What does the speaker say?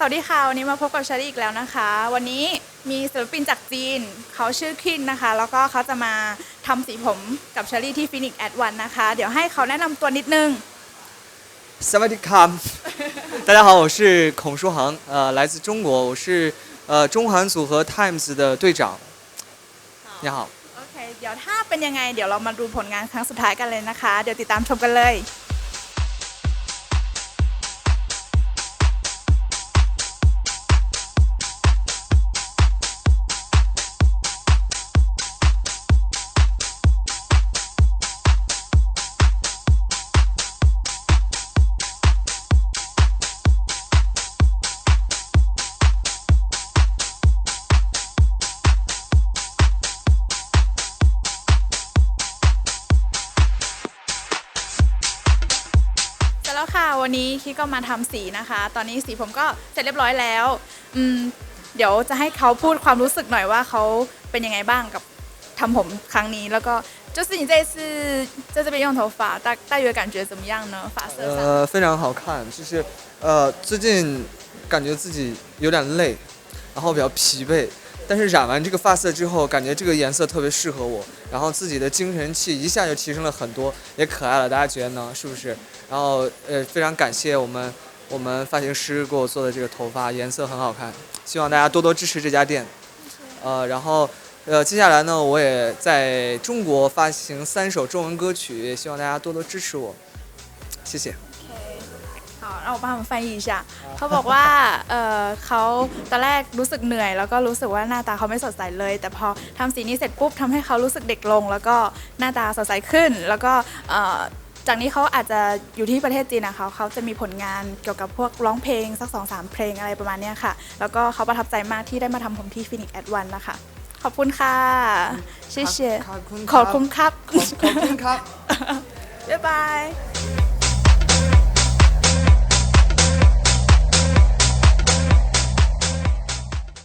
สวัสดีค่ะ วันนี้มาพบกับเชอรี่อีกแล้วนะคะ วันนี้มีศิลปินจากจีน เขาชื่อคินนะคะ แล้วก็เขาจะมาทำสีผมกับเชอรี่ที่ฟินิกแอดวันนะคะ เดี๋ยวให้เขาแนะนำตัวนิดนึง 萨瓦迪卡，大家好，我是孔书航，呃，来自中国，我是呃中韩组合 Times 的队长。你好， โอเค เดี๋ยวถ้าเป็นยังไง เดี๋ยวเรามาดูผลงานครั้งสุดท้ายกันเลยนะคะ เดี๋ยวติดตามชมกันเลย แล้วค่ะวันนี้คิดก็มาทำสีนะคะ ตอนนี้สีผมก็เสร็จเรียบร้อยแล้วอืมเดี๋ยวจะให้เขาพูดความรู้สึกหน่อยว่าเขาเป็นยังไงบ้างกับทำผมครั้งนี้ แล้วก็就是你这次在这边用头发，大大约感觉怎么样呢？发色上？呃，非常好看，就是呃最近感觉自己有点累，然后比较疲惫。 但是染完这个发色之后，感觉这个颜色特别适合我，然后自己的精神气一下就提升了很多，也可爱了。大家觉得呢？是不是？然后呃，非常感谢我们我们发型师给我做的这个头发，颜色很好看，希望大家多多支持这家店。呃，然后呃，接下来呢，我也在中国发行三首中文歌曲，也希望大家多多支持我，谢谢。 เอามาฟังอีกจ้ะเขาบอกว่าเออเขาตอนแรกรู้สึกเหนื่อย แล้วก็รู้สึกว่าหน้าตาเขาไม่สดใสเลย แต่พอทำสีนี้เสร็จปุ๊บทำให้เขารู้สึกเด็กลง แล้วก็หน้าตาสดใสขึ้น แล้วก็เออจากนี้เขาอาจจะอยู่ที่ประเทศจีนนะคะเขาจะมีผลงานเกี่ยวกับพวกร้องเพลงสักสองสามเพลงอะไรประมาณนี้ค่ะ แล้วก็เขาประทับใจมากที่ได้มาทำผมที่ฟินิกแอดวันนะคะ ขอบคุณค่ะเชิเชขอบคุณครับ ขอบคุณครับ บ๊ายบาย